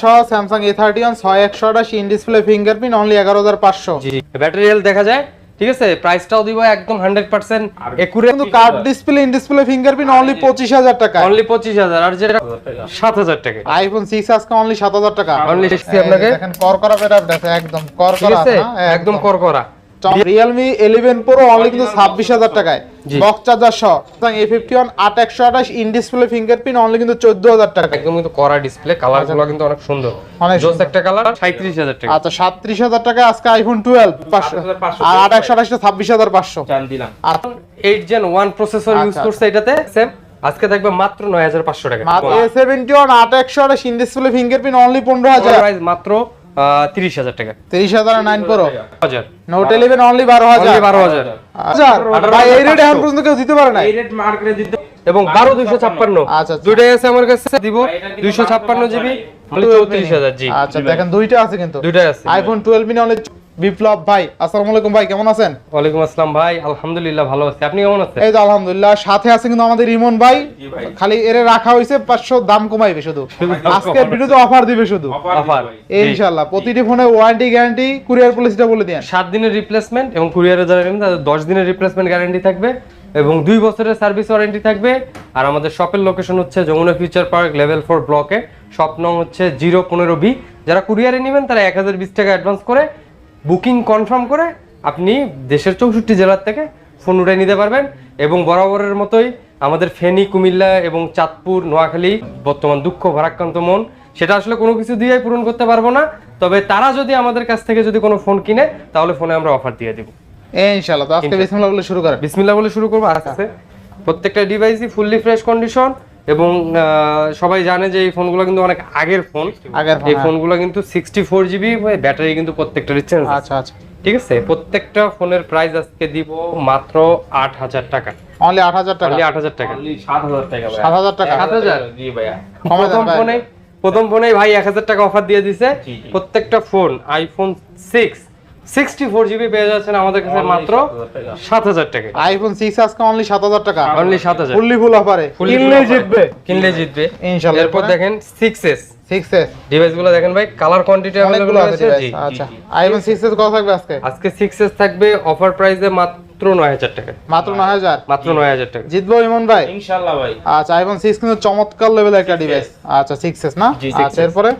সহ Samsung A thirty one ছয় একশো আঠাশ ইন ডিসপ্লে ফিঙ্গারপ্রিন্ট অনলি এগারো হাজার পাঁচশো। ব্যাটারি হেলথ দেখা যায়। ঠিক আছে প্রাইসটাও দিব একদম হান্ড্রেড পার্সেন্ট একুরেট কিন্তু card display in display fingerprint only পঁচিশ হাজার টাকা। অনলি পঁচিশ হাজার আর যেটা সাত হাজার টাকা। আইফোন সিক্স আজকে অনলি সাত হাজার টাকা। অনলি এই আপনাকে? দেখেন কর করা একদম কর করা হ্যাঁ, একদম করকরা রিয়েলমি ইলেভেন প্রো অনলি কিন্তু ছাব্বিশ হাজার টাকায়। বক্স চার্জার সহ। এ ফিফটি ওয়ান আট একশো আঠাশ ইন ডিসপ্লে ফিঙ্গারপ্রিন্ট অনলি কিন্তু চোদ্দ হাজার টাকা একদম কিন্তু করা ডিসপ্লে কালারগুলো কিন্তু অনেক সুন্দর। অনেক জোস একটা কালার সাঁত্রিশ হাজার টাকা। আচ্ছা সাতত্রিশ হাজার টাকা আজকে আইফোন টুয়েলভ পাঁচশো। 8,500 আর আট একশো আঠাশটা ছাব্বিশ হাজার পাঁচশো। দিলাম। আর eight gen one processor use আচ্ছা, করছে এটাতে সেম আজকে থাকবে মাত্র নয় হাজার পাঁচশো টাকা। এ সেভেন্টি ওয়ান আট একশো আঠাশ ইন ডিসপ্লে ফিঙ্গারপ্রিন্ট অনলি পনেরো হাজার। প্রাইস মাত্র তিরিশ হাজার টাকা। তিরিশ হাজার নাইন প্রো হাজার। নোট ইলেভেন অনলি বারো হাজার। বারো হাজার। হাজার এই রেট এখন পর্যন্ত কেউ দিতে পারে না এই রেট মার্কেটে দিতে এবং বারো দুইশো ছাপ্পান্ন। আচ্ছা, আচ্ছা। দুইটাই আছে আমার কাছে দিব। দুইশো ছাপ্পান্ন জিবি চৌত্রিশ হাজার জি। আচ্ছা দেখেন দুইটা আছে কিন্তু। দুইটাই আছে। IPhone twelve mini only Biplob ভাই আসসালামু আলাইকুম ভাই কেমন আছেন? ওয়ালাইকুম আসসালাম ভাই আলহামদুলিল্লাহ ভালো আছি। আপনি কেমন আছেন? এই তো আলহামদুলিল্লাহ সাথে আছে কিন্তু আমাদের ইমন ভাই। খালি এর রাখা হয়েছে পাঁচশো দাম কমাইবে শুধু। আজকের ভিডিওতে অফার দিবে শুধু। অফার এই ইনশাল্লাহ প্রতিটি ফোনে ওয়ারেন্টি গ্যারান্টি কুরিয়ার পলিসিটা বলে দেন সাত দিনের রিপ্লেসমেন্ট এবং কুরিয়ারে যারা নেবেন তাদের দশ দিনের রিপ্লেসমেন্ট গ্যারান্টি থাকবে এবং দুই বছরের সার্ভিস ওয়ারেন্টি থাকবে। আর আমাদের শপের লোকেশন হচ্ছে Jamuna future park level four ব্লকে শপ নং হচ্ছে জিরো পনেরো বি যারা কুরিয়ারে নেবেন তারা এক হাজার বিশ টাকা অ্যাডভান্স করে বুকিং কনফার্ম করে আপনি দেশের চৌষট্টি জেলার থেকে ফোন উঠে নিতে পারবেন এবং বরাবরের মতোই আমাদের ফেনী কুমিল্লা এবং চাঁদপুর নোয়াখালী বর্তমান দুঃখ ভারাক্রান্ত মন সেটা আসলে কোনো কিছু দিয়েই পূরণ করতে পারব না। তবে তারা যদি আমাদের কাছ থেকে যদি কোনো ফোন কিনে তাহলে ফোনে আমরা অফার দিয়ে দিব। ইনশাল্লাহ তো আজকে বিসমিল্লাহ বলে শুরু করেন। বিসমিল্লাহ বলে শুরু করব আস্তে প্রত্যেকটা ডিভাইসই ফুললি ফ্রেশ কন্ডিশন এবং আহ, সবাই জানে যে এই ফোনগুলো কিন্তু অনেক আগের ফোন। আগের ফোন এই ফোনগুলো কিন্তু সিক্সটি ফোর জিবি ব্যাটারি কিন্তু প্রত্যেকটা চেঞ্জ আচ্ছা আচ্ছা। ঠিক আছে? প্রত্যেকটা ফোনের প্রাইস আজকে দিব মাত্র আট হাজার টাকা। অনলি আট হাজার টাকা? অনলি আট হাজার টাকা। অনলি 7000 টাকা ভাই। সাত হাজার টাকা? সাত হাজার? জি ভাইয়া। প্রথম ফোনে প্রথম ফোনে ভাই এক হাজার টাকা অফার দিয়ে দিছে। প্রত্যেকটা phone iPhone six sixty four GB পেয়ে যাচ্ছেন আমাদের কাছে মাত্র 7,000 টাকা। সাত হাজার টাকা। আইফোন সিক্স আজকে অনলি সাত হাজার টাকা। অনলি সাত হাজার। ফুললি ফুল অফারে কিনলে জিতবে। কিনলে জিতবে। ইনশাল্লাহ। এরপর দেখেন সিক্স এস সিক্স এস ডিভাইসগুলো দেখেন ভাই কালার কোয়ান্টিটি অনেকগুলো আছে? আছে। জি আচ্ছা। আইফোন সিক্স কত থাকবে আজকে? আজকে সিক্স থাকবে অফার প্রাইসে মাত্র নয় হাজার টাকা। মাত্র নয় হাজার? মাত্র নয় হাজার টাকা। জিতবো ইমন ভাই? ইনশাআল্লাহ ভাই। আচ্ছা আইফোন সিক্স কিন্তু চমৎকার লেভেল একটা ডিভাইস আচ্ছা না? আচ্ছা এরপরে?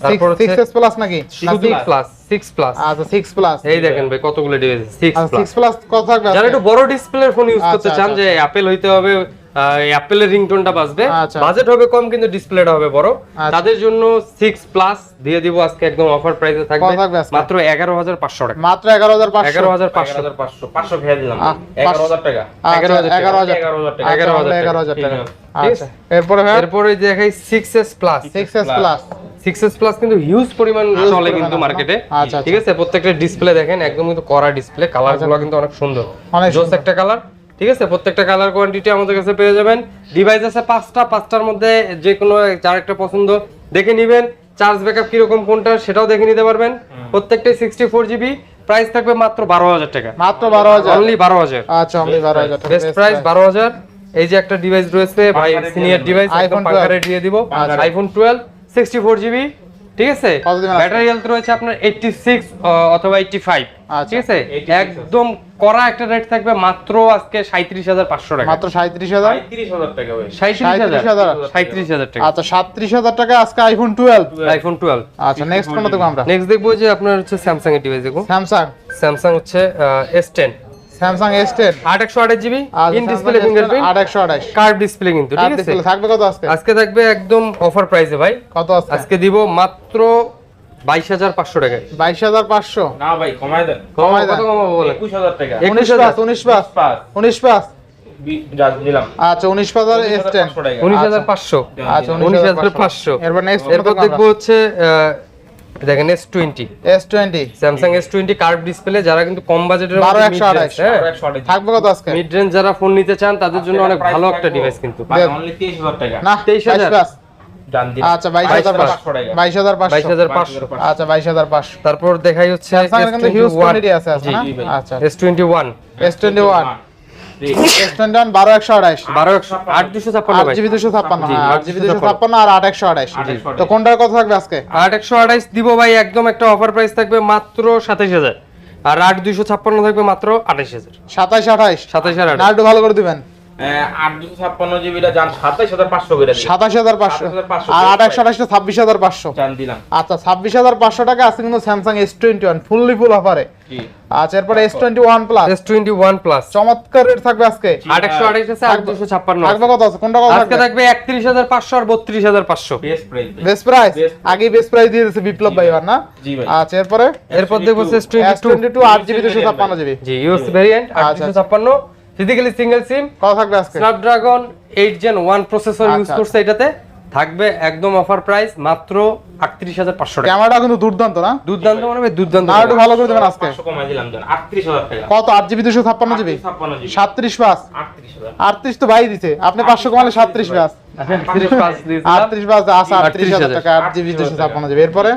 তারপর হচ্ছে- সিক্স এস প্লাস নাকি 6 প্লাস 6 প্লাস আচ্ছা 6 প্লাস এই দেখেন ভাই কতগুলো ডিভাইস সিক্স আচ্ছা প্লাস 6 প্লাস কত থাকবে যারা আজকে? একটু বড় ডিসপ্লের ফোন ইউজ করতে আচ্ছা, চান আচ্ছা, যে অ্যাপেল হইতে হবে অ্যাপেলের রিংটোনটা বাজবে। আচ্ছা। বাজেট হবে কম কিন্তু ডিসপ্লেটা হবে বড়। আচ্ছা। তাদের জন্য সিক্স প্লাস দিয়ে দিব আজকে একদম অফার প্রাইসে থাকবে। মাত্র এগারো হাজার পাঁচশো টাকা। মাত্র এগারো হাজার পাঁচশো। এগারো হাজার পাঁচশো। 11500 500 খেয়ে দিলাম। 11000 টাকা। আচ্ছা, এগারো হাজার টাকা। 11,000 টাকা। আচ্ছা, আচ্ছা। এরপরে ভাই এরপরে দেখাই six S plus six S plus six S plus কিন্তু হিউজ পরিমাণ চলে কিন্তু মার্কেটে আচ্ছা, ঠিক আছে? প্রত্যেকটা ডিসপ্লে দেখেন একদম কিন্তু করা ডিসপ্লে কালারগুলো কিন্তু অনেক সুন্দর। অনেক জোস সুন্দর। একটা কালার ঠিক আছে? প্রত্যেকটা কালার কোয়ান্টিটি আমাদের কাছে পেয়ে যাবেন। ডিভাইস আছে পাঁচটা পাঁচটার মধ্যে যে কোনো যার একটা পছন্দ দেখে নেবেন। চার্জ ব্যাকআপ কীরকম কোনটা সেটাও দেখে নিতে পারবেন। প্রত্যেকটাই সিক্সটি ফোর জিবি প্রাইস থাকবে মাত্র বারো হাজার টাকা। মাত্র বারো হাজার? অনলি বারো হাজার। আচ্ছা অনলি বারো হাজার বেস্ট প্রাইস বারো হাজার। এই যে একটা ডিভাইস রয়েছে ভাই সিনিয়র ডিভাইস পাঙ্কারে দিয়ে দিব। IPhone twelve sixty four GB ঠিক আছে? আজকে? ব্যাটারি হেলথ রয়েছে আপনার এইটটি সিক্স অথবা এইটটি ফাইভ আচ্ছা। ঠিক আছে? একদম করা একটা রেট থাকবে মাত্র আজকে সাঁত্রিশ হাজার পাঁচশো টাকা। মাত্র সাঁত্রিশ হাজার? 35000 টাকা ভাই সাঁত্রিশ হাজার। 37,000 টাকা। আচ্ছা সাতত্রিশ হাজার টাকা আজকে আইফোন টুয়েলভ আইফোন টুয়েলভ আচ্ছা নেক্সট কোনটা দেখব আমরা? নেক্সট দেখব যে আপনার হচ্ছে স্যামসাং এর ডিভাইস দেখব। স্যামসাং স্যামসাং হচ্ছে S ten Samsung S ten আট একশো আঠাশ জিবি? ইন ডিসপ্লে ফিঙ্গারপ্রিন্ট আট একশো আঠাশ। কার্ভ ডিসপ্লে কিন্তু ঠিক আছে? থাকবে কত আজকে? আজকে থাকবে একদম অফার প্রাইসে ভাই। কত আজকে? আজকে দিব মাত্র বাইশ হাজার পাঁচশো টাকায়। বাইশ হাজার পাঁচশো। না ভাই কমায় দেন। কমায় কত দেন। কমাবো বলে 21000 টাকা। এক- উনিশ 21,000 পাঁচ। উনিশ পাঁচ। পাঁচ উনিশ পাঁচ। বি- যা দিলাম। আচ্ছা উনিশ পাঁচ আর এস টেন 500 টাকা। উনিশ হাজার পাঁচশো। আচ্ছা উনিশ হাজার পাঁচশো। এরপর নেক্সট এরপর দেখব হচ্ছে আহ, দেখেন S20 S20 Samsung S20 curve display যারা কিন্তু কম বাজেটের মধ্যে 12128 হ্যাঁ? থাকবে কত আজকে? মিড রেঞ্জ যারা ফোন নিতে চান তাদের জন্য অনেক ভালো একটা ডিভাইস কিন্তু। অনলি 23000 টাকা। না 23000 আচ্ছা 22500 22500 আচ্ছা 22500 তারপর দেখাই হচ্ছে S21 S21 S21 সাতাইশ 12128 কথা থাকবে আজকে? ভাই একদম একটা অফার প্রাইস থাকবে মাত্র 27000 আর 8256 থাকবে মাত্র ভালো করে দিবেন। আট দুশো ছাপ্পান্ন জিবিটা যান সাতাইশ হাজার পাঁচশো করে সাতাশ হাজার পাঁচশো। আর আট একশো আঠাশটা ছাব্বিশ হাজার পাঁচশো। দিলাম। আচ্ছা ছাব্বিশ হাজার পাঁচশো টাকা আছে কিন্তু Samsung S twenty one fully full অফারে আচ্ছা এরপরে S twenty one plus S twenty one plus চমৎকার রেট থাকবে আজকে। আট একশো আঠাইশ আছে আট দুশো ছাপ্পান্ন থাকবে কত আছে? কোনটা কত আজকে থাকবে? থাকবে একত্রিশ হাজার পাঁচশো আর বত্রিশ হাজার পাঁচশো। Best price. আগে বেস্ট প্রাইস দিয়ে দিয়েছে বিপ্লব ভাই না? আচ্ছা এরপরে? এরপর দেখব এস টোয়েন্টি টু টোয়েন্টি আট জিবি দুশো ছাপ্পান্ন জিবি। জি ইউএস ভেরিয়েন্ট আট দুশো ছাপ্পান্ন। ফিজিক্যালি সিঙ্গেল সিম কত থাকবে আজকে? Snapdragon eight gen one processor use আচ্ছা, করছে এটাতে। থাকবে একদম অফার প্রাইস মাত্র আটত্রিশ হাজার পাঁচশো টাকা। ক্যামেরাটা কিন্তু দুর্দান্ত না? দুর্দান্ত মানে ভাই দুর্দান্ত না একটু ভালো করে দেবেন আজকে। পাঁচশো কমাই দিলাম আটত্রিশ হাজার টাকা। কত? আট জিবি দুশো ছাপ্পান্ন জিবি? ছাপ্পান্ন জিবি। সাতত্রিশ পাঁচ আটত্রিশ তো ভাই দিছে। আপনি পাঁচশো কমালে সাতত্রিশ পাঁচ আটত্রিশ পাঁচ দিয়েছিলাম। আটত্রিশ পাঁচ আছে 38,000 টাকা আট জিবি দুশো ছাপ্পান্ন জিবি। এরপরে?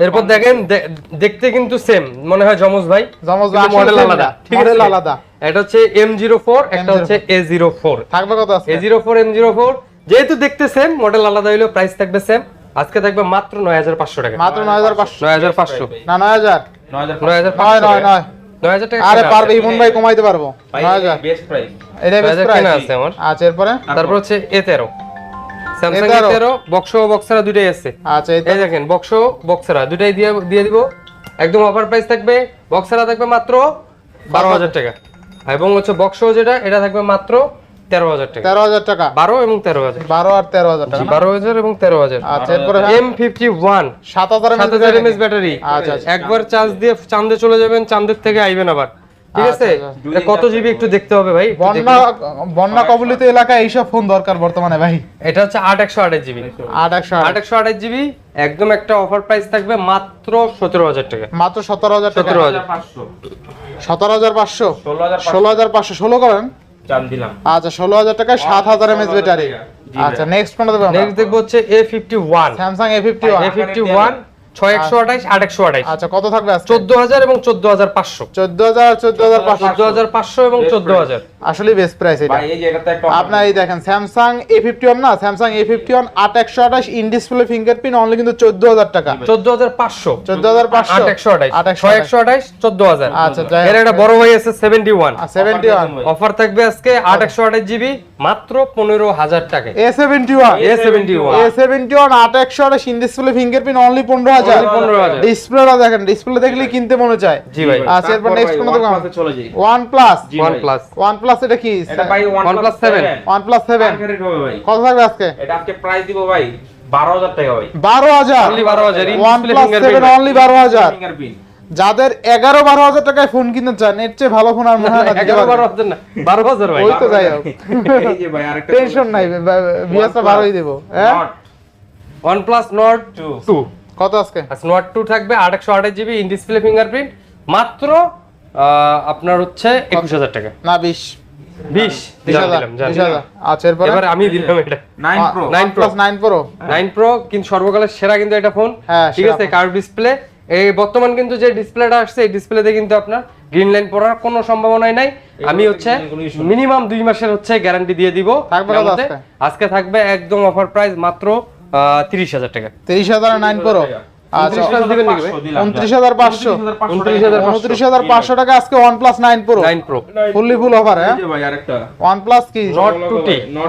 এরপর দেখেন দে- দেখতে কিন্তু সেম মনে হয় যমজ ভাই? জমজ ভাই মডেল আলাদা। ঠিক মডেল আছে। আলাদা। এটা হচ্ছে এম জিরো ফোর একটা হচ্ছে এ জিরো ফোর থাকবে কত আজকে? A zero four M zero four যেহেতু দেখতে সেম মডেল আলাদা হইলেও প্রাইস থাকবে সেম আজকে থাকবে মাত্র নয় হাজার পাঁচশো টাকা। মাত্র নয় হাজার পাঁচশো। নয় হাজার পাঁচশো। না নয় হাজার। নয় হাজার নয় নয় নয় নয়। নয় হাজার টাকা আরে পারবে ইমন ভাই কমাইতে পারব। নয় হাজার। বেস্ট প্রাইস এটা বেস্ট প্রাইস আছে আমার। আচ্ছা এরপরে? তারপর হচ্ছে এ তেরো। স্যামসাং এ তেরো। বক্স বক্সারা দুটাই আছে। আচ্ছা এই দেখেন বক্স বক্সারা দুটাই দিয়ে দিয়ে দিব। একদম অফার প্রাইস থাকবে। বক্সারা থাকবে মাত্র বারো হাজার টাকা। এবং হচ্ছে বক্স যেটা এটা থাকবে মাত্র তেরো হাজার টাকা। তেরো হাজার টাকা। বারো এবং তেরো হাজার। বারো আর তেরো হাজার টাকা বারো হাজার এবং তেরো হাজার। আচ্ছা এরপরে এম ফিফটি ওয়ান সাত হাজার ব্যাটারি আচ্ছা, আচ্ছা। একবার চার্জ দিয়ে চাঁদে চলে যাবেন চাঁদের থেকে আইবেন আবার। ঠিক আছে? আচ্ছা, আচ্ছা। এটা কত জিবি একটু দেখতে হবে ভাই বন্যা। বন্যা কবলিত এলাকায় এইসব ফোন দরকার বর্তমানে ভাই। এটা হচ্ছে আট একশো আঠাশ জিবি আট একশো আট একশো আঠাশ জিবি একদম একটা অফার প্রাইস থাকবে মাত্র সতেরো হাজার টাকা। মাত্র সতেরো হাজার টাকা? সতেরো হাজার। পাঁচশো। সতেরো হাজার পাঁচশো? ষোলো হাজার পাঁচশো। ষোলো করেন? চান আচ্ছা ষোলো হাজার টাকায় সাত হাজার এমএস ব্যাটারি আচ্ছা নেক্সট কোনটা নেক্সট দেখব হচ্ছে A fifty one Samsung A fifty one A fifty one ছয় একশো আঠাইশ আট একশো আঠাইশ আচ্ছা কত থাকবে চোদ্দ হাজার এবং চোদ্দ হাজার পাঁচশো। চোদ্দ হাজার চোদ্দ হাজার পাঁচশো। চোদ্দ হাজার পাঁচশো এবং চোদ্দ। হাজার। আসলে বেস্ট প্রাইস এটা। ভাই এই যে এটাতে একটা আপনার এই দেখেন স্যামসাং এ ফিফটি না স্যামসাং এ ফিফটি ওয়ান আট একশো আঠাশ ইন ডিসপ্লে ফিঙ্গারপ্রিন্ট অনলি কিন্তু চোদ্দ হাজার টাকা। চোদ্দ হাজার পাঁচশো। চোদ্দ হাজার পাঁচশো। একশো আঠাশ। একশো ছয় একশো আঠাশ চোদ্দ হাজার। আচ্ছা এর একটা বড় ভাই আছে seventy one seventy one offer থাকবে আজকে আট একশো আঠাশ জিবি মাত্র পনেরো হাজার টাকা A seventy one A seventy one A seventy one আট একশো আঠাশ ইন ডিসপ্লে ফিঙ্গারপ্রিন্ট অনলি পনেরো হাজার। Only 15,000 ডিসপ্লেটা দেখেন ডিসপ্লে দেখলে কিনতে মনে চায়। জি ভাই। আচ্ছা এরপর নেক্সট কোন দোকান OnePlus-এ চলে যাই। One plus G one plus one plus এটা কি? এটা ভাই OnePlus OnePlus 7 one plus seven Market হবে ভাই। কত থাকবে আজকে? এটা আজকে প্রাইস দিব ভাই বারো হাজার টাকা ভাই। বারো হাজার? Only 12,000 in one display plus seven only বারো হাজার। ফিঙ্গারপ্রিন্ট যাদের এগারো বারো হাজার টাকায় ফোন কিনতে চান এর চেয়ে ভালো ফোন আর মনে হয় না দিতে এগারো পারবে। বারো হাজার না বারো হাজার ভাই। ওই তো যাই হোক। এই যে ভাই আরেকটা টেনশন নাই দেবো হ্যাঁ? Not one plus Nord two কত আজকে? আচ্ছা নট টু থাকবে আট একশো আঠাশ জিবি ইন ডিসপ্লে ফিঙ্গারপ্রিন্ট মাত্র আহ, আপনার হচ্ছে একুশ হাজার টাকা। না বিশ। আচ্ছা এরপরে? এবার আমি দিলাম এটা। Nine Pro Nine Pro। Plus pro nine pro কিন্তু সর্বকালের সেরা কিন্তু এটা ফোন হ্যাঁ, ঠিক আছে কার্ভ ডিসপ্লে এই বর্তমান কিন্তু যে ডিসপ্লেটা আসছে এই ডিসপ্লেতে কিন্তু আপনার গ্রিন লাইন পড়ার কোনো সম্ভাবনাই নাই। আমি হচ্ছে। মিনিমাম দুই মাসের হচ্ছে গ্যারান্টি দিয়ে দিব। থাকবে আজকে? আজকে থাকবে একদম অফার প্রাইস মাত্র তিরিশ হাজার টাকা। তিরিশ হাজার নাইন প্রো আচ্ছা উনত্রিশ হাজার দিবেন নাকি ভাই? উনত্রিশ হাজার পাঁচশো। হাজার হাজার পাঁচশো টাকা আজকে one plus nine pro nine pro fully full offer হ্যাঁ ভাই আরেকটা। প্লাস কি? Not 2T,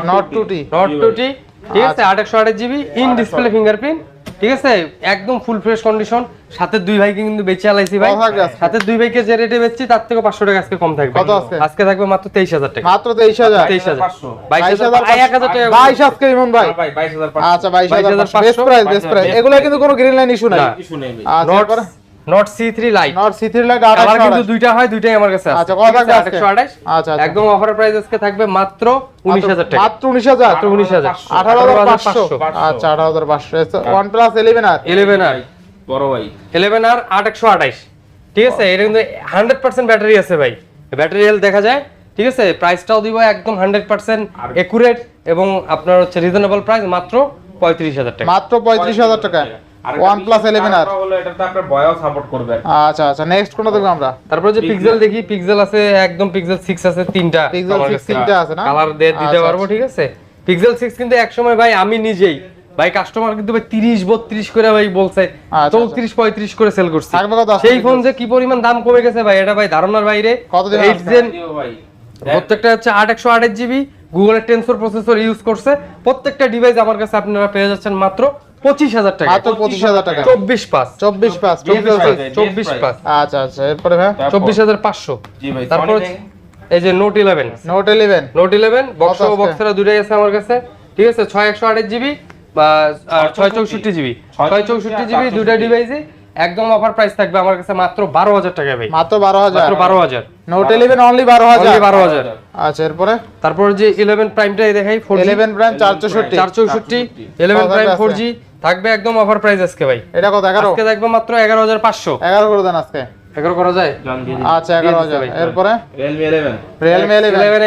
Nord two T Nord two T ঠিক আছে আট একশো আঠাশ জিবি ইন ডিসপ্লে ফিঙ্গারপ্রিন্ট ঠিক আছে? একদম ফুল ফ্রেশ কন্ডিশন সাথে দুই ভাইকে কিন্তু বেঁচে আলাইছি ভাই? সাথে দুই ভাইকে যে রেটে বেচছি তার থেকে পাঁচশো টাকা আজকে কম থাকবে। আজকে? আজকে থাকবে মাত্র তেইশ হাজার টাকা। মাত্র তেইশ হাজার। তেইশ হাজার। বাইশ হাজার এক হাজার টাকা। বাইশ আজকে ইমন ভাই। আচ্ছা বাইশ হাজার 22,500 প্রাইস বেস্ট প্রাইস এগুলো কিন্তু কোনো গ্রিন লাইন ইস্যু নাই। কিছু নেই। আচ্ছা Nord C three lite Nord C three lite আমার কিন্তু দুইটা হয় দুইটাই আমার কাছে আছে। আচ্ছা, কত থাকবে? আটশো আঠাশ আচ্ছা, আচ্ছা। একদম অফার প্রাইস আজকে থাকবে মাত্র উনিশ হাজার টাকা। মাত্র উনিশ হাজার? উনিশ হাজার। আঠারো হাজার পাঁচশো। পাঁচশো। আচ্ছা আঠারো হাজার পাঁচশো। One plus eleven R? Eleven R. বড় ভাই। ইলেভেন আর আট একশো আঠাইশ ঠিক আছে এটা কিন্তু হান্ড্রেড পার্সেন্ট ব্যাটারি আছে ভাই। ব্যাটারি হেলথ দেখা যায়। ঠিক আছে প্রাইসটাও দিব একদম হান্ড্রেড পার্সেন্ট একুরেট এবং আপনার হচ্ছে রিজনেবল প্রাইস মাত্র পঁয়ত্রিশ হাজার টাকা। মাত্র পঁয়ত্রিশ হাজার টাকা। আর OnePlus 11 আর। হলো এটাতে আপনার বয়স সাপোর্ট করবে আচ্ছা আচ্ছা নেক্সট কোনটা দেখব আমরা? তারপর যে পিক্সেল দেখি পিক্সেল আছে একদম পিক্সেল 6 আছে তিনটা। Pixel 6 তিনটা আছে না? কালার দিয়ে দিতে আচ্ছা, পারব ঠিক আছে? পিক্সেল 6 কিন্তু এক ভাই আমি নিজেই ভাই কাস্টমার কিন্তু ভাই 30 32 করে ভাই বলছে আচ্ছা, 34 35 করে সেল করছে। সেই ফোন যে কি পরিমাণ দাম কমে গেছে ভাই এটা ভাই ধারণার বাইরে। কত 8 ভাই। প্রত্যেকটা হচ্ছে আট একশো আঠাশ জিবি গুগলের টেনসর প্রসেসর ইউজ করছে। প্রত্যেকটা ডিভাইস আমার কাছে আপনারা পেয়ে যাচ্ছেন মাত্র পঁচিশ হাজার টাকা। মাত্র পঁচিশ হাজার টাকা। চব্বিশ পাঁচ। চব্বিশ পাঁচ চব্বিশ পাঁচ। আচ্ছা আচ্ছা এরপরে ভাই? তারপর- চব্বিশ হাজার পাঁচশো। তারপর এই যে note eleven note eleven note eleven box বক্সেরা দুটাই আছে। আমার কাছে। ঠিক আছে ছয় একশো আঠাশ জিবি বা ছয় চৌষট্টি। জিবি ছয় চৌষট্টি জিবি দুটা ডিভাইসে একদম অফার প্রাইস থাকবে আমার কাছে মাত্র বারো হাজার টাকা ভাই। মাত্র বারো হাজার। মাত্র বারো হাজার। নোট ইলেভেন অনলি বারো হাজার। বারো হাজার। আচ্ছা এরপরে? তারপর যে ইলেভেন প্রাইমটাই দেখাই ফোর ইলেভেন প্রাইম চারশোষট্টি চার চৌষট্টি। ইলেভেন প্রাইম ফোর জি থাকবে একদম অফার প্রাইস আজকে ভাই। এটা কত এগারো? আজকে থাকবে মাত্র এগারো হাজার পাঁচশো। এগারো করে দেন আজকে। এগারো করা যায়? আচ্ছা এগারো হাজার। ভাই। এরপরে? Realme 11 রিয়েলমি ইলেভেন ইলেভেন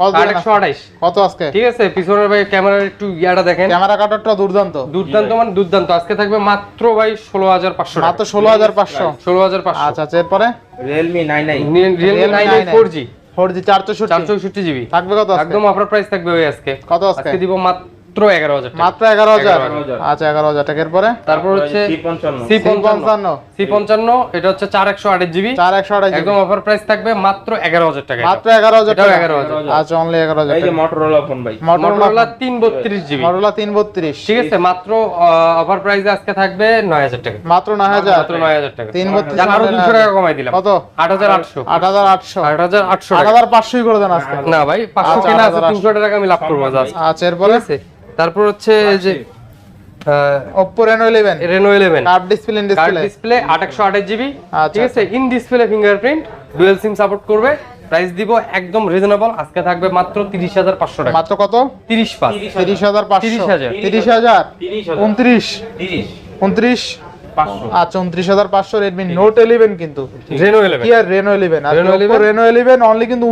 কত দিবেন আট একশো আঠাইশ কত আজকে? ঠিক আছে পিছনের ভাই ক্যামেরার একটু ইয়াটা দেখেন। ক্যামেরা কাটারটা দুর্দান্ত। দুর্দান্ত মানে দুর্দান্ত। আজকে থাকবে মাত্র ভাই ষোলো হাজার পাঁচশো মাত্র ষোলো হাজার পাঁচশো। ষোলো হাজার পাঁচশো। আচ্ছা আচ্ছা এরপরে? Realme 99 Realme nine four G four G GB থাকবে কত একদম অফার প্রাইস থাকবে ভাই আজকে। কত আজকে দিব মাত্র এগারো হাজার মাত্র এগারো হাজার? আচ্ছা এগারো হাজার। টাকা এরপরে তারপর হচ্ছে সি পঞ্চান্ন। সি পঞ্চান্ন। এটা হচ্ছে চার একশো আঠাশ জিবি। চার একশো আঠাশ একদম অফার প্রাইস থাকবে মাত্র এগারো হাজার টাকা মাত্র এগারো হাজার টাকা। এগারো হাজার। আচ্ছা অনলি এগারো হাজার এই টাকা। Motorola ফোন ভাই। মটোরোলা তিন বত্রিশ জিবি। মটোরোলা তিন বত্রিশ। ঠিক আছে মাত্র অফার প্রাইসে আজকে থাকবে নয় হাজার টাকা। মাত্র নয় হাজার। মাত্র নয় হাজার টাকা। তিন বত্রিশ আরও দুশো টাকা কমাই দিলাম। কত? আট হাজার আটশো। আট হাজার আটশো। আট হাজার আটশো আট হাজার পাঁচশোই করে দেন আজকে। না ভাই পাঁচশো আচ্ছা, কিনা আট আছে তিনশো টাকা আমি লাভ করব আচ্ছা এরপরে? তারপর হচ্ছে যে Oppo ডিসপ্লে ডিসপ্লে জিবি ঠিক আছে? ইন ডিসপ্লে ফিঙ্গারপ্রিন্ট সাপোর্ট করবে। প্রাইস দিব একদম রিজনেবল আজকে থাকবে মাত্র কত? আর পাঁচশো রেডমি নোট কিন্তু। রেনো ইলেভেন অনলি কিন্তু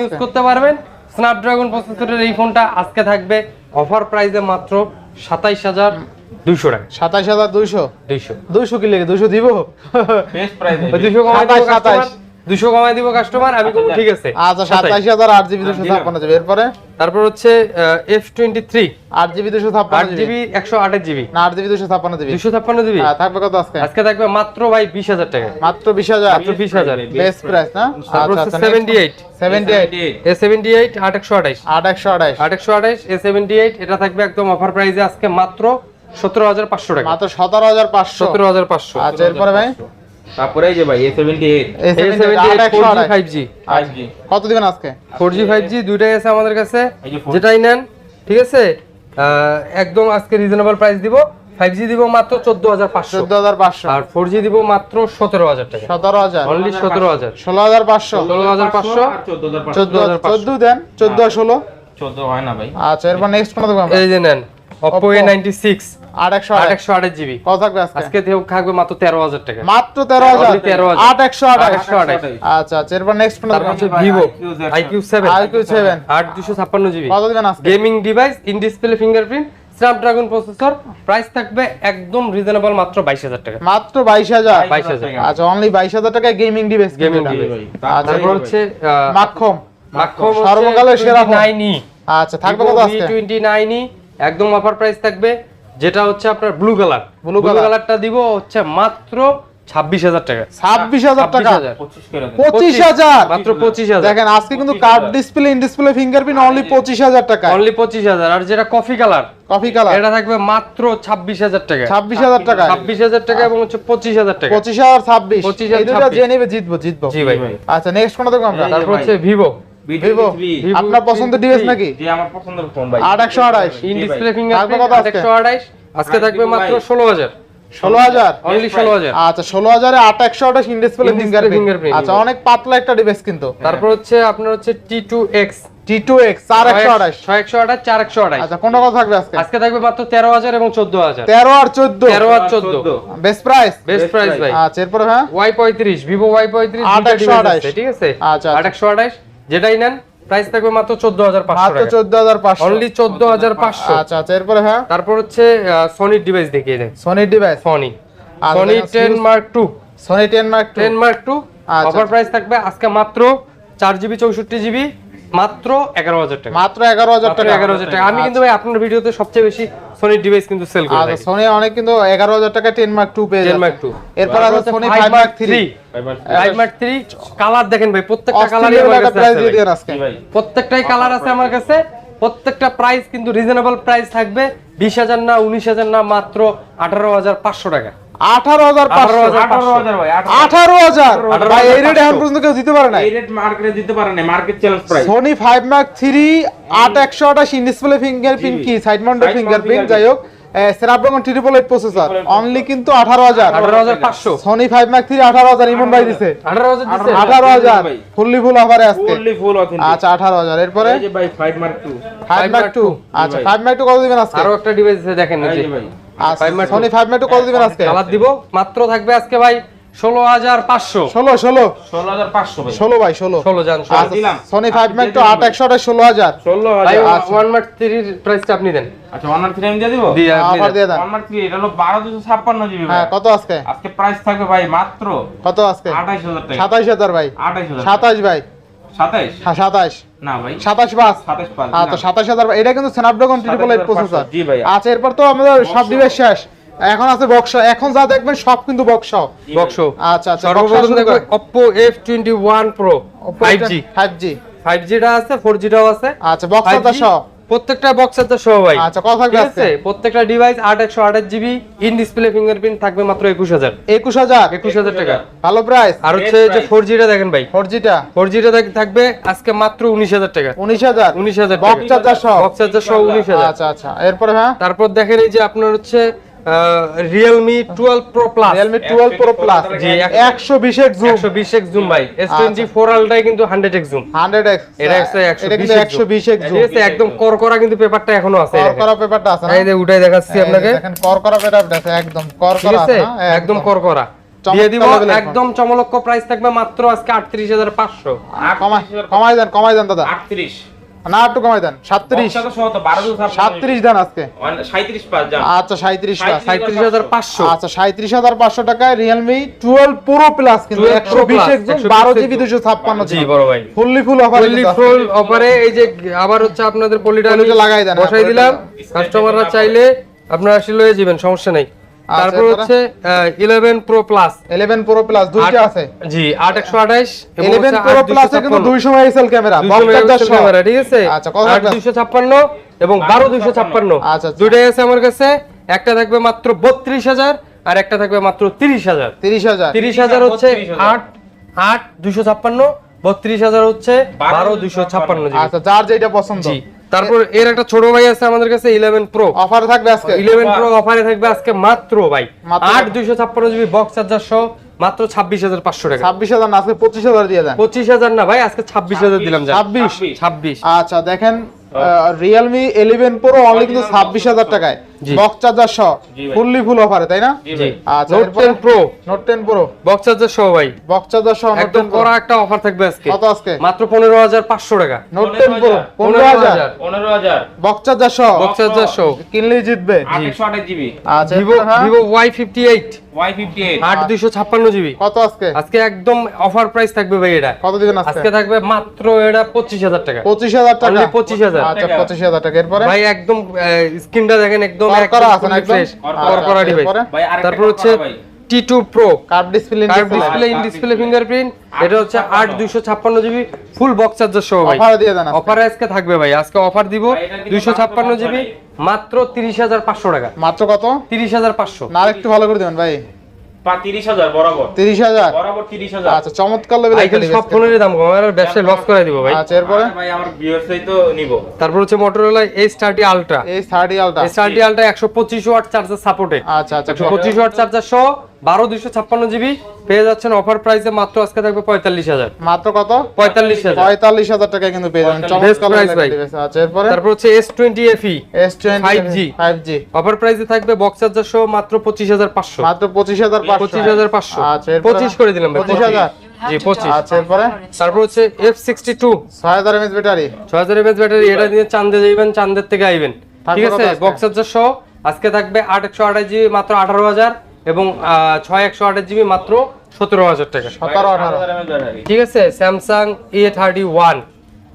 ইউজ করতে পারবেন। স্ন্যাপড্রাগন প্রসেসরের এই ফোনটা আজকে থাকবে অফার প্রাইসে মাত্র সাতাইশ হাজার দুইশো টাকা। সাতাইশ হাজার দুইশো? দুইশো। দুইশো কি লেগে? দুইশো দিবো? দুইশো কমাই সাতাইশ 27, কাস্টমার দুইশো কমাই দিব কাস্টমার আমি বলব ঠিক আছে। আচ্ছা সাতাইশ হাজার আট জিবি দুশো ছাপ্পান্ন এরপরে? তারপর হচ্ছে এফ টোয়েন্টি থ্রি আট জিবি দুশো ছাপ্পান্ন আট জিবি। জিবি একশো আঠাশ জিবি। না হ্যাঁ থাকবে কত আজকে? আজকে থাকবে মাত্র ভাই বিশ হাজার টাকা। মাত্র বিশ হাজার। মাত্র বিশ হাজার। বেস্ট প্রাইস না? আচ্ছা হচ্ছে আচ্ছা seventy eight seventy eight A seventy eight আট একশো আঠাইশ আট একশো আঠাইশ আট একশো আঠাইশ এ সেভেন্টি এইট এটা থাকবে একদম অফার প্রাইসে আজকে মাত্র সতেরো হাজার পাঁচশো টাকা। মাত্র সতেরো হাজার পাঁচশো। সতেরো হাজার পাঁচশো। আচ্ছা এরপরে ভাই? তারপরে এই যে ভাই A78 এই এ 78 সেভেন্টি আট এইট একশো four G five G 5G কত দিবেন আজকে? ফোর জি ফাইভ জি দুইটাই আছে আমাদের কাছে। 4G যেটাই নেন ঠিক আছে? একদম আজকে রিজনেবল প্রাইস দিব। ফাইভ জি দিব মাত্র চোদ্দ হাজার পাঁচশো। চোদ্দ হাজার পাঁচশো। আর ফোর জি দিব মাত্র সতেরো হাজার টাকা। সতেরো হাজার। অনলি সতেরো হাজার। ষোলো হাজার পাঁচশো। ষোলো হাজার পাঁচশো। আর 14500 চোদ্দ 14,500 চোদ্দ দেন চোদ্দ আর ষোলো। 14 হয় না ভাই। আচ্ছা এরপর নেক্সট কোন দেবো এই যে নেন Oppo। এ নাইনটি সিক্স আট একশো আট। আট একশো আঠাশ জিবি। কত থাকবে আজকে? আজকে থাকবে মাত্র তেরো হাজার টাকা। মাত্র তেরো হাজার? Only 13,000 আট একশো আঠাশ একশো আঠাশ আচ্ছা আচ্ছা এরপর নেক্সট কোন হচ্ছে Vivo IQ Z7 IQ seven IQ seven আট দুশো ছাপ্পান্ন জিবি। কত দিবেন আজকে? Gaming device in display fingerprint Snapdragon processor price থাকবে একদম রিজনেবল মাত্র বাইশ হাজার টাকা। মাত্র বাইশ হাজার? বাইশ হাজার আচ্ছা অনলি বাইশ হাজার টাকায় গেমিং ডিভাইস জি আচ্ছা, হচ্ছে মাখন সর্বকালের সেরা ফোন। আচ্ছা থাকবে কত আজকে? টোয়েন্টি নাইনই একদম অফার প্রাইস থাকবে। যেটা হচ্ছে আপনার ব্লু কালার ব্লু কালারটা দিব হচ্ছে মাত্র ছাব্বিশ হাজার টাকা। ছাব্বিশ হাজার টাকা। 26,000 25 করে দেন পঁচিশ হাজার। মাত্র পঁচিশ হাজার। দেখেন আজকে কিন্তু card display in display fingerprint only পঁচিশ হাজার টাকা। অনলি পঁচিশ হাজার। আর যেটা কফি কালার কফি কালার এটা থাকবে মাত্র ছাব্বিশ হাজার টাকা। ছাব্বিশ হাজার টাকা। ছাব্বিশ হাজার টাকা এবং হচ্ছে পঁচিশ হাজার টাকা। পঁচিশ হাজার ছাব্বিশ। 25 আর এই দুটো 26 যে নেবে জিতবো জিতবো। জি ভাই। আচ্ছা নেক্সট কোন দেখব আমরা? তারপর হচ্ছে ভিভো ভিভো আপনার পছন্দের ডিভাইস নাকি? যে আমার পছন্দের ফোন ভাই। আট একশো আঠাইশ ইন ডিসপ্লে ফিঙ্গারপ্রিন্ট কত আজকে? একশো আঠাইশ আজকে থাকবে মাত্র ভাই। ষোলো হাজার। ষোলো হাজার? অনলি ষোলো হাজার। আচ্ছা ষোলো হাজারে আট একশো আঠাশ ইন ডিসপ্লে In ফিঙ্গারপ্রিন্ট আচ্ছা অনেক পাতলা একটা ডিভাইস কিন্তু। তারপর হচ্ছে আপনার হচ্ছে T two X T two X চার একশো আঠাশ ছয় একশো আঠাশ চার একশো আঠাশ আচ্ছা কোনটা কত থাকবে আজকে? আজকে থাকবে মাত্র তেরো হাজার এবং চোদ্দ হাজার। তেরো আর চোদ্দ। তেরো আর চোদ্দ। বেস্ট প্রাইস বেস্ট প্রাইস ভাই। আচ্ছা এরপরে হ্যাঁ? ওয়াই পঁয়ত্রিশ ভিভো ওয়াই পঁয়ত্রিশ আট একশো আঠাশ। ঠিক আছে? আচ্ছা, আট একশো আঠাশ যেটাই নেন প্রাইস থাকবে মাত্র চোদ্দ হাজার পাঁচশো মাত্র টাকা। চোদ্দ হাজার পাঁচশো। অনলি চোদ্দ হাজার পাঁচশো। আচ্ছা আচ্ছা এরপরে হ্যাঁ? তারপর হচ্ছে সনি ডিভাইস দেখিয়ে দেন। সনি ডিভাইস সনি সনি দেখেন ten Sirius- mark 2 Sony 10 mark 2 10 mark 2 আচ্ছা। অফার প্রাইস থাকবে আজকে মাত্র চার জিবি চৌষট্টি জিবি মাত্র এগারো হাজার টাকা। মাত্র এগারো হাজার টাকা। এগারো হাজার টাকা। আমি কিন্তু ভাই আপনার ভিডিওতে সবচেয়ে বেশি সনির ডিভাইস কিন্তু সেল করে আচ্ছা থাকি। অনেক কিন্তু এগারো হাজার টাকা টেন মার্ক টু পেয়ে 10 যাচ্ছে। Mark এরপর আছে Sony five mark three five mark three colour দেখেন ভাই প্রত্যেকটা কালারই আমার একটা কাছে প্রাইস আছে দিয়ে দেন আজকে। প্রত্যেকটাই কালার আছে আমার কাছে। প্রত্যেকটা প্রাইস কিন্তু রিজনেবল প্রাইস থাকবে। বিশ হাজার না উনিশ হাজার না মাত্র আঠারো হাজার পাঁচশো টাকা। আঠারো হাজার আঠারো হাজার ভাই এই রেট এখন পর্যন্ত কেউ দিতে পারে না এই রেট মার্কেটে দিতে পারে না market challenge price Sony five mark three আট একশো আঠাশ ডিসপ্লে ফিঙ্গারপ্রিন্ট কি? সাইড মাউন্টেড ফিঙ্গারপ্রিন্ট যাই হোক। Snapdragon triple eight processor only কিন্তু আঠারো হাজার। আঠারো হাজার পাঁচশো। সোনি ফাইভ মার্ক থ্রি আঠারো হাজার। ইমন ভাই দিছে। আঠারো হাজার আঠারো হাজার। ফুললি ফুল অফারে আজকে। ফুললি ফুল আচ্ছা আঠারো হাজার। এরপরে? এই যে ভাই 5 মার্ক 2 ফাইভ মার্ক টু আচ্ছা ফাইভ মার্ক টু কত দিবেন আজকে? আরও একটা ডিভাইস আছে দেখেন ভাই। আচ্ছা। ফাইভ কত দিবেন আজকে? কালার দিব। মাত্র থাকবে আজকে ভাই ষোলো হাজার পাঁচশো। ষোলো ষোলো। 16500 ভাই। ষোলো ভাই ষোলো। ষোলো জান আচ্ছা দিলাম। সোনি ফাইভ আট একশো ষোলো হাজার। 16000 ভাই আচ্ছা। ওয়ান মার্ক থ্রির প্রাইসটা আপনি দেন। আচ্ছা 1 মার্ক 3 আমি দিয়ে দিব? অফার দিয়ে দেন। 1 মার্ক 3 এটা হলো 12256 জিবি হ্যাঁ কত আজকে? আজকে প্রাইস থাকবে ভাই মাত্র কত আজকে? 28000 টাকা। সাতাইশ হাজার ভাই। 28000 সাতাশ ভাই 27 হ্যাঁ সাতাশ না ভাই। সাতাশ পাঁচ 27 পাঁচ আচ্ছা সাতাশ হাজার ভাই। এটা কিন্তু স্ন্যাপড্রাগন ট্রিপল এইট প্রসেসর আচ্ছা এরপর তো আমাদের সব ডিভাইস শেষ। এখন আছে বক্স এখন যা দেখবেন সব কিন্তু বক্স বক্স আচ্ছা আচ্ছা সর্বপ্রথম দেখব Oppo F21 Pro 5G five G 5G টা আছে 4G টাও আছে। আচ্ছা বক্স 5G সব প্রত্যেকটা বক্স আছে সহ ভাই। আচ্ছা কত থাকবে ঠিক আছে? প্রত্যেকটা device 8128 GB in display fingerprint থাকবে মাত্র 21000 একুশ হাজার? 21000 টাকা। ভালো প্রাইস আর হচ্ছে যে price। 4G টা দেখেন ভাই। 4G টা? 4G টা থাকবে আজকে মাত্র 19000 টাকা। উনিশ হাজার? 19000 বক্স টাকা। চার্জার সব বক্স চার্জার সহ 19000 আচ্ছা আচ্ছা। এরপর হ্যাঁ? তারপর দেখেন এই যে আপনার হচ্ছে Realme twelve pro plus Realme twelve pro plus জি, একশো বিশ এক্স জুম একশো বিশ এক্স জুম ভাই। এস টোয়েন্টি ফোর আলটাই কিন্তু hundred X zoom hundred X এটা একশো একশো এটা কিন্তু একশো বিশ এক্স জুম ঠিক আছে একদম করকরা কিন্তু পেপারটা এখনও আছে। এই কর দেখেন। করা পেপারটা আছে না? এই যে উঠাই দেখাচ্ছি আপনাকে। দেখেন কর করা পেপারটা আছে একদম কর ঠিক করা আছে? একদম। করকরা দিয়ে দিব একদম চমলক্ষ প্রাইস থাকবে মাত্র আজকে আটত্রিশ হাজার পাঁচশো। কমাই কমাই দেন কমাই দেন দাদা। 38 না একটু কমাই দেন। সাতত্রিশ। বক্স সহ তো 12256 সাতত্রিশ দেন আজকে। 37 পাঁচ জান। আচ্ছা সাঁত্রিশ সাঁত্রিশ হাজার পাঁচশো। আচ্ছা সাঁত্রিশ হাজার পাঁচশো টাকায় রিয়েলমি টুয়েলভ প্রো প্লাস কিন্তু একশো Pro বিশ একজন বারো জিবি দুশো ছাপ্পান্ন জি বড় ভাই। Fully full offer fully full অফারে এই যে আবার হচ্ছে আপনাদের পলিটা পলিটা লাগাই দেন, বসাই হ্যাঁ, দিলাম। কাস্টমাররা চাইলে আপনারা আসলে লয়ে যাবেন সমস্যা নেই। তারপর এরপরে? হচ্ছে eleven pro plus eleven pro plus দুইটা আছে। জি আট একশো আঠাইশ ইলেভেন প্রো প্লাস কিন্তু দুইশো মেগাপিক্সেল ক্যামেরা ক্যামেরা ঠিক আছে? আচ্ছা, কত আট থাকবে? দুইশো ছাপ্পান্ন এবং আচ্ছা, আচ্ছা। দুইটাই আছে আমার কাছে। একটা থাকবে মাত্র বত্রিশ হাজার আর একটা থাকবে মাত্র তিরিশ হাজার। তিরিশ হাজার। তিরিশ হাজার হচ্ছে 32,000 আট আট দুইশো ছাপ্পান্ন বত্রিশ হাজার হচ্ছে বারো দুইশো ছাপ্পান্ন জি। আচ্ছা যার যেটা পছন্দ। জি। তারপর এর একটা ছোট ভাই আছে আমাদের কাছে ইলেভেন প্রো অফার থাকবে আজকে? ইলেভেন প্রো অফারে থাকবে আজকে মাত্র ভাই। আট দুইশো ছাপ্পান্ন জিবি বক্স চার্জার সহ মাত্র ছাব্বিশ হাজার পাঁচশো টাকা। ছাব্বিশ হাজার না আজকে পঁচিশ হাজার দিয়ে দেন। পঁচিশ হাজার না ভাই আজকে ছাব্বিশ হাজার দিলাম যা। ছাব্বিশ। ছাব্বিশ। আচ্ছা দেখেন রিয়েলমি ইলেভেন প্রো অনলি কিন্তু ছাব্বিশ হাজার টাকায়। চার্জার সহ ফুললি ফুল অফারে তাই না? আচ্ছা note ten pro note ten pro box charger সহ ভাই। বক্স চার্জার সহ একদম একটা অফার থাকবে আজকে। কত আজকে? মাত্র পনেরো হাজার পাঁচশো টাকা। নোট টেন প্রো পনেরো হাজার। 15000 বক্স চার্জার সহ বক্স চার্জার সহ কিনলেই জিতবে। 828 জিবি। আচ্ছা ভিভো হ্যাঁ? Vivo Y fifty eight Y58 আট দুইশো ছাপ্পান্ন জিবি। কত আজকে? আজকে একদম অফার প্রাইস থাকবে ভাই এটা। কত দিবেন আজকে? আজকে থাকবে মাত্র এটা পঁচিশ হাজার টাকা। পঁচিশ হাজার টাকা। Only 25,000 আচ্ছা পঁচিশ হাজার টাকা। এরপরে? ভাই একদম স্ক্রিনটা দেখেন একদম আছে ফ্রেশ ডিভাইস তারপর হচ্ছে display curve display in display fingerprint এটা জিবি ফুল বক্স চার্জার সহ ভাই। অফার দিয়ে দেন আজকে। অফার আজকে থাকবে ভাই। আজকে অফার দিব ভাই, এটার কিন্তু দুইশো ছাপ্পান্ন মাত্র জিবি মাত্র তিরিশ হাজার পাঁচশো টাকা। মাত্র কত? তিরিশ হাজার পাঁচশো। না আরেকটু ভালো করে দেবেন ভাই। পা 30000 বরাবর। তিরিশ হাজার? বরাবর 30000 আচ্ছা চমৎকার লেভেল আইফোন সব ফোনের দাম কম ব্যবসায় লস করে দিব আচ্ছা এরপরে? ভাই আমার ভিউয়ার্সই তো নিব। তারপর হচ্ছে মোটরোলা এই থার্টি আলট্রা এই thirty ultra S thirty ultra একশো পঁচিশ ওয়াট চার্জার সাপোর্টে আচ্ছা আচ্ছা পঁচিশ ওয়াট চার্জার সহ বারো দুইশো ছাপ্পান্ন জিবি পেয়ে যাচ্ছেন অফার প্রাইসে মাত্র আজকে থাকবে পঁয়তাল্লিশ হাজার। মাত্র কত? পঁয়তাল্লিশ হাজার। পঁয়তাল্লিশ হাজার টাকা কিন্তু পেয়ে যাবেন। আচ্ছা তারপর হচ্ছে S twenty FE S twenty five G offer প্রাইসে থাকবে বক্স চার্জার সহ মাত্র পঁচিশ হাজার পাঁচশো। মাত্র পঁচিশ হাজার পঁচিশ। হাজার পাঁচশো। আচ্ছা পঁচিশ করে দিলাম পঁচিশ। হাজার? জি পঁচিশ। আচ্ছা এরপরে? তারপর হচ্ছে ব্যাটারি। ব্যাটারি এটা যাইবেন থেকে আইবেন। ঠিক আছে? আজকে? বক্স চার্জার সহ আজকে থাকবে আট একশো আঠাশ জিবি মাত্র আঠারো হাজার। এবং ছয় একশো আঠাশ জিবি মাত্র সতেরো হাজার টাকা। সতেরো আঠারো। ঠিক আছে? স্যামসাং এ থার্টি ওয়ান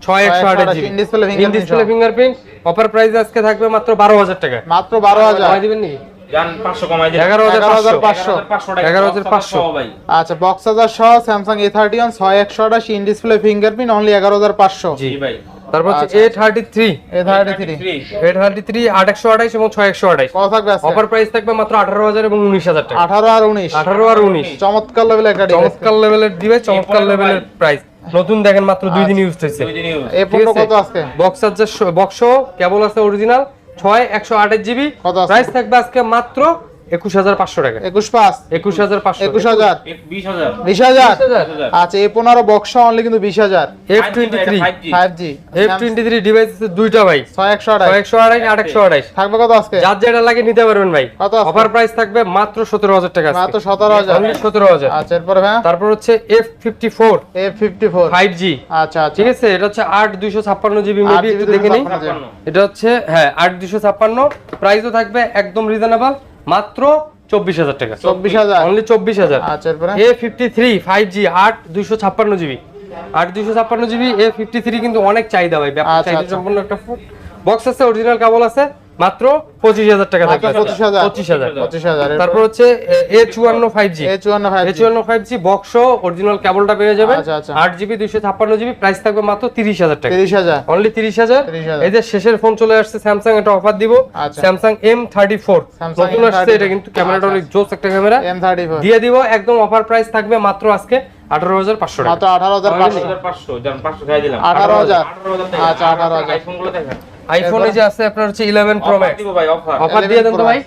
ছয় একশো আঠাশ GB. in display display. Fingerprint offer price আজকে থাকবে মাত্র বারো হাজার টাকা। মাত্র বারো হাজার। কমাই দিবেন নি জান 500 এগারো হাজার পাঁচশো। 500 টাকা 11,500 ভাই। আচ্ছা বক্স চার্জার সহ স্যামসাং এ থার্টি ওয়ান ছয় একশো আঠাশ ইন ডিসপ্লে ফিঙ্গারপ্রিন্ট অনলি এগারো হাজার পাঁচশো। জি। জি ভাই। তারপর হচ্ছে আচ্ছা, A thirty three A thirty three A thirty three আট একশো আঠাইশ এবং ছয় একশো আঠাইশ কত থাকবে আজকে অফার প্রাইস থাকবে মাত্র আঠারো হাজার এবং উনিশ হাজার টাকা আঠারো আর উনিশ আঠারো আর উনিশ চমৎকার লেভেল একটা ডিভাইস চমৎকার লেভেলের দিবে চমৎকার লেভেলের প্রাইস নতুন দেখেন মাত্র দুই দিন ইউজ হয়েছে দুই দিন use। এ পনেরো কত আজকে বক্স চার্জার বক্স কেবল আছে অরিজিনাল ছয় একশো আঠাশ জিবি প্রাইস থাকবে আজকে মাত্র একুশ হাজার পাঁচশো টাকা। একুশ পাঁচ। একুশ হাজার পাঁচশো একুশ হাজার। বিশ হাজার। আচ্ছা এ পনেরো বক্স অনলি কিন্তু বিশ হাজার। F twenty three five G F twenty three device দুইটা ভাই। ছয় একশো আঠাশ। একশো আঠাইশ আট একশো আঠাইশ থাকবে কত আজকে? যার যেটা লাগে নিতে পারবেন ভাই। কত অফার প্রাইস থাকবে মাত্র সতেরো হাজার টাকা মাত্র সতেরো হাজার। সতেরো হাজার। আচ্ছা এরপরে ভাই? তারপর হচ্ছে F fifty four A fifty four five G আচ্ছা আচ্ছা। ঠিক আছে এটা হচ্ছে আট দুইশো ছাপ্পান্ন জিবি আট মেবি একটু দেখে নিই। এটা হচ্ছে হ্যাঁ আট দুইশো ছাপ্পান্ন। প্রাইসও থাকবে একদম রিজনেবল মাত্র চব্বিশ হাজার টাকা। চব্বিশ হাজার? অনলি চব্বিশ হাজার। A fifty three five G আট দুইশো ছাপ্পান্ন জিবি। আট দুইশো ছাপ্পান্ন জিবি এ ফিফটি থ্রি কিন্তু অনেক চাহিদা ভাই আচ্ছা, চাহিদা আচ্ছা। একটা বক্স আছে অরিজিনাল কাবল আছে। মাত্র পঁচিশ হাজার টাকা থাকবে। 25,000 পঁচিশ হাজার। পঁচিশ হাজার। তারপর হচ্ছে এ চুয়ান্ন ফাইভ জি এ চুয়ান্ন ফাইভ এ চুয়ান্ন ফাইভ জি বক্স অরিজিনাল কেবলটা পেয়ে যাবেন। আচ্ছা, আচ্ছা। আট জিবি দুইশো ছাপ্পান্ন জিবি প্রাইস থাকবে মাত্র তিরিশ হাজার টাকা। তিরিশ হাজার। অনলি তিরিশ হাজার। 30,000 এই যে শেষের ফোন চলে আসছে স্যামসাং এটা অফার দিব। স্যামসাং এম থার্টি ফোর নতুন আসছে এটা কিন্তু ক্যামেরাটা আচ্ছা, অনেক জোস একটা ক্যামেরা এম থার্টি ফোর দিয়ে দিব একদম অফার প্রাইস থাকবে মাত্র আজকে আঠারো হাজার পাঁচশো মাত্র আঠারো হাজার পাঁচশো। 500 জান 500 খাই দিলাম। আঠারো হাজার। আচ্ছা, 18,000 আইফোন আইফোন এই যে আছে আপনার হচ্ছে eleven pro max offer offer 11 দিয়ে দেন তো ভাই।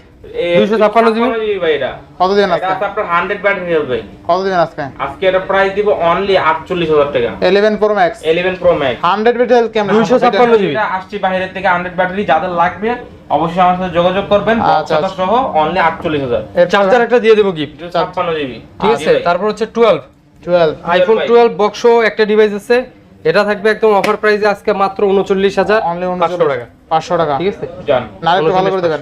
দুইশো ছাপ্পান্ন জিবি ভাই এটা কত দিন আজকে? আপনার 100 ব্যাটারি হেলথ ভাই কত দিন আজকে? আজকে এটা প্রাইস দিব অনলি 48000 টাকা। Eleven pro max 11 pro max hundred betel camera 256 GB. এটা বাইরের থেকে 100 ব্যাটারি যাদের লাগবে অবশ্যই আমার সাথে যোগাযোগ করবেন। আচ্ছা, বক্স সহ অনলি 48000 চার্জার একটা দিয়ে দেবো গিফট 256 জিবি ঠিক আছে তারপর হচ্ছে টুয়েলভ টুয়েলভ আইফোন ভাই। টুয়েলভ বক্স একটা ডিভাইস আছে। এটা থাকবে একদম অফার প্রাইসে আজকে মাত্র উনচল্লিশ হাজার অনলি পাঁচশো টাকা। পাঁচশো টাকা। ঠিক আছে? জান। না একটু ভালো করে দেবেন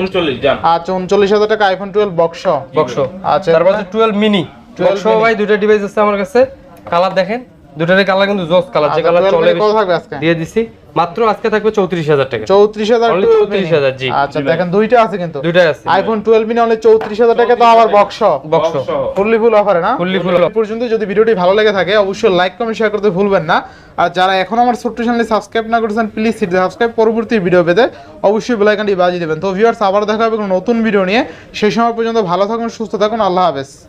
39 জান। আচ্ছা উনচল্লিশ হাজার টাকা আইফোন টুয়েলভ বক্স বক্স আচ্ছা তারপর হচ্ছে টুয়েলভ মিনি 12 বক্স ভাই দুইটা ডিভাইস আছে আমার কাছে। কালার দেখেন। দুটারই কালার কিন্তু জোস কালার যে কালার চলে আচ্ছা, বেশি। দিয়ে দিছি। মাত্র আজকে থাকবে চৌত্রিশ হাজার টাকা। চৌত্রিশ হাজার Only 34,000 জি। আচ্ছা দেখেন দুইটা আছে কিন্তু। দুইটাই আছে আইফোন টুয়েলভ মিনি অনলি চৌত্রিশ হাজার টাকা তো আবার বক্স বক্স ফুললি ফুল অফারে না? Full এই পর্যন্ত যদি ভিডিওটি ভালো লেগে থাকে অবশ্যই লাইক কমেন্ট শেয়ার করতে ভুলবেন না। আর যারা এখন আমার ছোট্ট চ্যানেলে সাবস্ক্রাইব না করেছেন প্লিজ সিট সাবস্ক্রাইব পরবর্তী ভিডিও পেতে অবশ্যই বেল আইকনটি বাজিয়ে দেবেন। তো ভিউয়ার্স আবার দেখা হবে কোনো নতুন ভিডিও নিয়ে। সেই সময় পর্যন্ত ভালো থাকুন সুস্থ থাকুন। আল্লাহ হাফেজ।